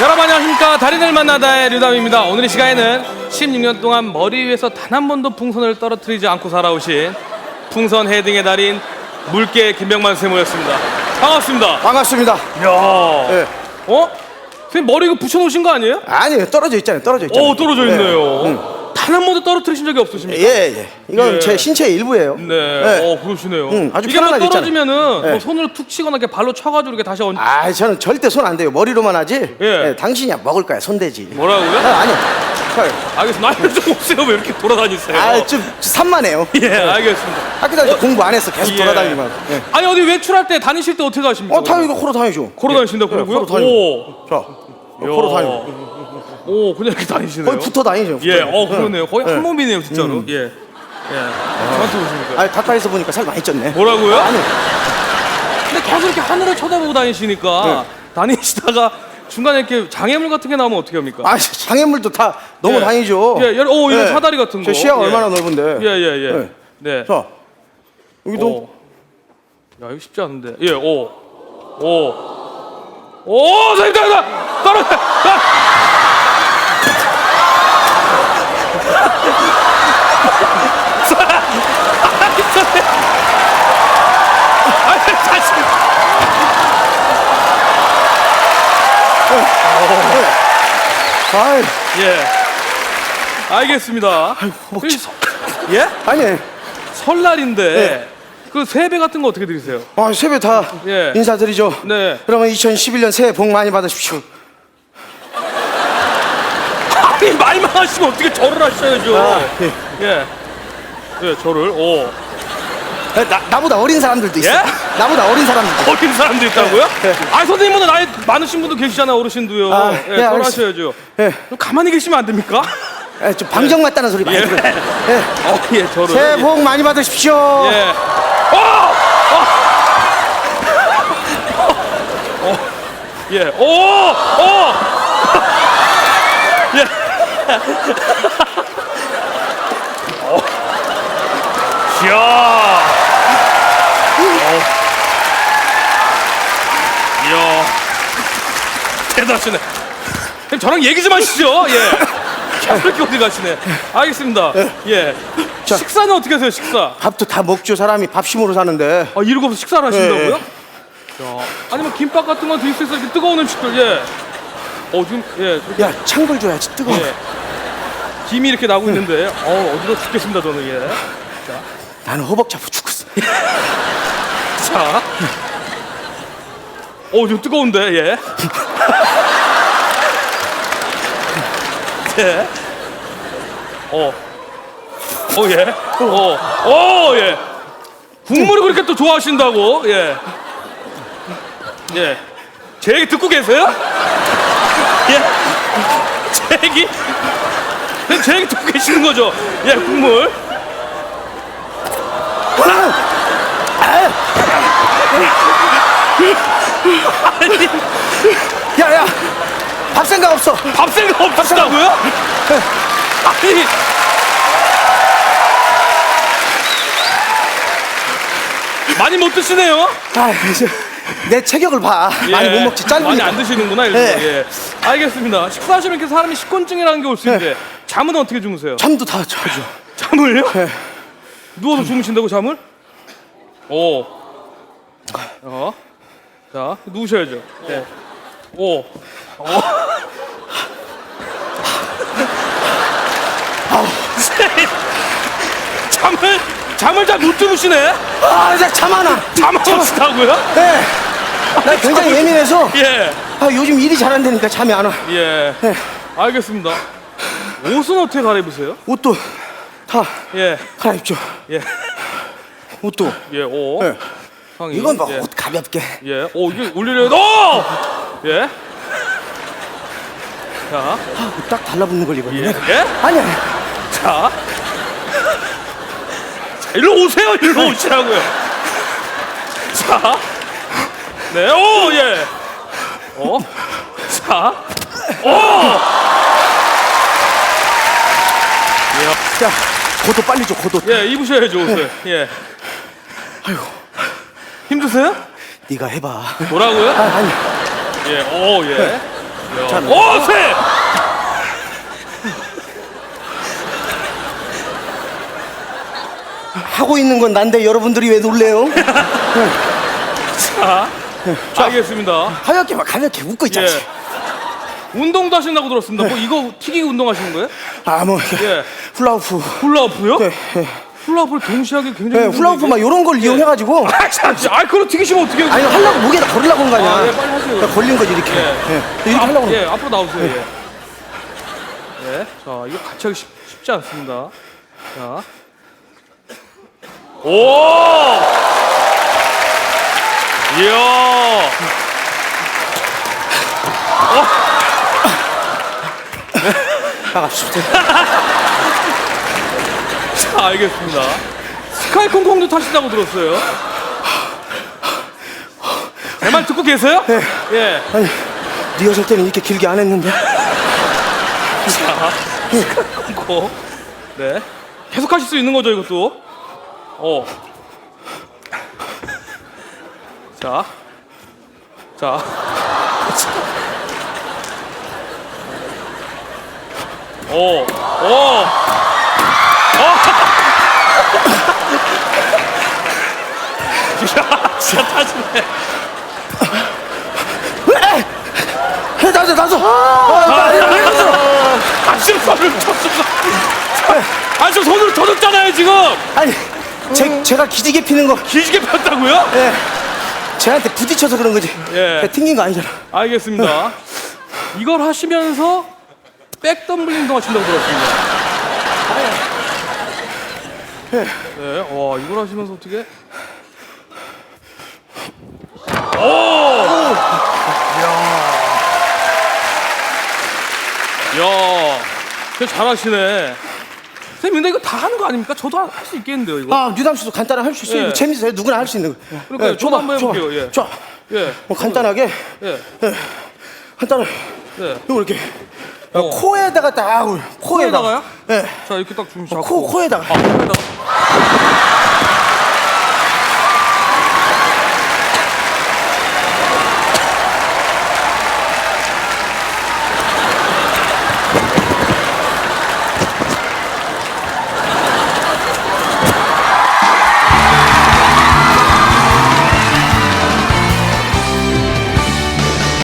여러분 안녕하십니까 달인을 만나다의 류담입니다 오늘 이 시간에는 16년 동안 머리 위에서 단 한 번도 풍선을 떨어뜨리지 않고 살아오신 풍선 헤딩의 달인 물개 김병만 선생님 모셨습니다 반갑습니다 반갑습니다. 이야 예. 어? 선생님 머리 이거 붙여놓으신 거 아니에요? 아니요 떨어져 있잖아요. 떨어져 있잖아요. 오 떨어져 있네요 응. 단 한 번도 떨어뜨리신 적이 없으십니까? 예, 예. 이건 예. 제 신체의 일부예요. 네, 예. 어 그러시네요. 응, 아주 이게 뭐 편안하게 떨어지면은 예. 뭐 손으로 툭 치거나 이렇게 발로 쳐가지고 이렇게 다시 얹. 아, 저는 절대 손 안 대요. 머리로만 하지. 예. 예, 당신이야 먹을 거야. 손 대지. 뭐라고요? 아, 아니요. 저, 알겠습니다. 나이 좀 없어요. 왜 이렇게 돌아다니세요? 아, 좀 산만해요. 예, 알겠습니다. 학교 다닐 때 공부 안 했어. 계속 예. 돌아다니만. 예. 아니 어디 외출할 때 다니실 때 어떻게 가십니까? 어, 다니고 코로 다니죠. 걸어 예. 다니신다 예, 그러고요? 코로 다니고. 오, 자, 어, 코로 다니고. 오, 그냥 이렇게 다니시네요. 거의 붙어 다니죠. 예, 붙어. 어 그러네요. 거의 예. 한 몸이네요, 진짜로. 예, 예. 저한테 오십니까? 아, 가까이서 보니까 살 많이 쪘네. 뭐라고요? 아니, 근데 계속 이렇게 하늘을 쳐다보고 다니시니까 네. 다니시다가 중간에 이렇게 장애물 같은 게 나오면 어떻게 합니까? 아, 장애물도 다 너무 예. 다니죠. 예, 여- 오, 이거 사다리 같은 거. 저 시야가 예. 얼마나 넓은데. 예, 예, 예. 네. 네. 자, 여기도 오. 야 이거 쉽지 않은데. 예, 오, 오, 오, 선생님, 떨어져, 떨어져. 아! 아니, 다시. 아이, 예. 알겠습니다. 이 서- 예? 아니, 설날인데 네. 그 세배 같은 거 어떻게 드리세요? 아, 세배 다 예. 인사드리죠. 네. 그러면 2011년 새해 복 많이 받으십시오. 아니 말만 하시고 어떻게 절을 하셔야죠. 아, 예. 예. 예, 절을. 오. 나, 나보다 어린 사람들도 있어. 예? 나보다 어린 사람들도. 어린 사람도 있다고요? 예. 아 선생님보다 나이 많으신 분도 계시잖아요 어르신도요. 아, 예, 예, 절하셔야죠. 예. 좀 가만히 계시면 안 됩니까? 예, 좀 방정 맞다는 소리 많이 예. 들어요. 예. 어, 예, 절을. 새해 복 많이 받으십시오. 예. 어! 어! 어! 예. 오! 오! 예. 어. 이야. 어. 이야. 대단하시네. 선생님, 저랑 얘기 좀 하시죠. 예. 이렇게 어디 가시네. 알겠습니다. 예. 자. 식사는 어떻게 하세요, 식사? 밥도 다 먹죠. 사람이 밥심으로 사는데. 아 없어 식사를 하신다고요? 예. 야, 아니면 김밥 같은 건 드실 수 있어요? 이렇게 뜨거운 음식들 예. 어 지금 예, 저렇게, 야, 창글 줘야지. 뜨거워. 예. 김이 이렇게 나고 있는데 어 어디로 죽겠습니다 저는 예. 나는 허벅지 아파 죽겠어. 자, 어 지금 뜨거운데 예. 예. 어. 어 예. 어. 어 예. 국물을 그렇게 또 좋아하신다고 예. 예. 제 얘기 듣고 계세요? 예. 제 얘기? 네, 제 얘기 듣고 계시는 거죠? 예, 국물. 야, 야. 밥 생각 없어. 밥 생각 없으시다고요? 아니. 많이 못 드시네요. 아, 이제 내 체격을 봐. 많이 못 먹지. 많이 짧으니까. 안 드시는구나. 일부러. 예. 예. 알겠습니다. 식사하시면 이렇게 사람이 식곤증이라는 게 올 수 있는데 잠은 어떻게 주무세요? 잠도 다 자죠. 잠을요? 예. 누워서 주무신다고 잠을? 오. 어. 자, 누우셔야죠. 예. 오. 어. 잠을 잠을 잘 못 주무시네. 아, 이제 잠안 와. 잠안 오시다고요? 네. 나 굉장히 예민해서 예. 아, 요즘 일이 잘 안 되니까 잠이 안 와. 예. 예. 알겠습니다. 옷은 어떻게 갈아입으세요? 옷도 다 예. 갈아입죠. 예. 옷도. 예. 오. 예. 상의. 이건 뭐 예. 옷 가볍게. 예. 오, 이게 올리려 오! 예. 자. 옷딱 달라붙는 걸 입었네. 예. 예? 아니야. 자. 자, 일로 오세요. 일로 오시라고요. 자. 네. 오, 예. 어. 자. 오! 야, 겉옷 빨리 줘, 겉옷. 예, 입으셔야죠, 옷을. 예. 아이고. 힘드세요? 네가 해봐. 뭐라고요? 아, 아니. 예, 오, 예. 참. 오, 세! 하고 있는 건 난데 여러분들이 왜 놀래요? 자, 자, 알겠습니다. 가볍게 막 가볍게 웃고 있잖아. 예. 운동도 하신다고 들었습니다. 뭐 이거 튀기기 운동하시는 거예요? 아, 뭐 예. 훌라후프. 훌라후프요? 네, 예. 훌라후프를 동시에 하기 굉장히 예, 훌라후프 막 이런 걸 이용해가지고 아, 참, 아, 그걸 튀기시면 어떻게 해요? 아니 하려고 목에다 걸으려고 한 거 아니야? 아, 예, 빨리 하세요. 그러니까 걸린 거지 이렇게. 예. 예. 이렇게 앞, 하려고. 예, 앞으로 나오세요. 예. 예. 자, 이거 같이 하기 쉽, 쉽지 않습니다. 자. 오! 이야. 나갑시다. 자, 알겠습니다. 스카이 콩콩도 타신다고 들었어요. 제 말 듣고 계세요? 네. 예. 아니 리허설 때는 이렇게 길게 안 했는데. 자, 콩콩. 네. 계속 하실 수 있는 거죠, 이것도. 어. 자. 자. 오. 오. 진짜 타시네. 해 나도 나도. 아, 나. 안심 손을 쳤어. 안심 손을 쳐줬잖아요, 지금. 아니 제, 제가 기지개 피는 거 기지개 폈다고요? 예. 쟤한테 부딪혀서 그런 거지. 예. 그냥 튕긴 거 아니잖아. 알겠습니다. 이걸 하시면서 백덤블링도 하신다고 들었습니다. 네, 와 이걸 하시면서 어떻게? 오! 야, 야, 되게 잘하시네. 선생님, 근데 이거 다 하는 거 아닙니까? 저도 할 수 있겠는데요, 이거? 아 유담 씨도 간단하게 할 수 있어요. 예. 이거 재밌어요. 누구나 할 수 있는 거. 그러니까요. 저도 한번 해볼게요, 예. 좋아. 예, 뭐 간단하게 예, 간단하게 네. 이거 이렇게 어. 코에다가 딱 코에다가 코에다가요? 예. 자, 이렇게 딱 주면 잡고. 코 코에다가 아, 코에다가.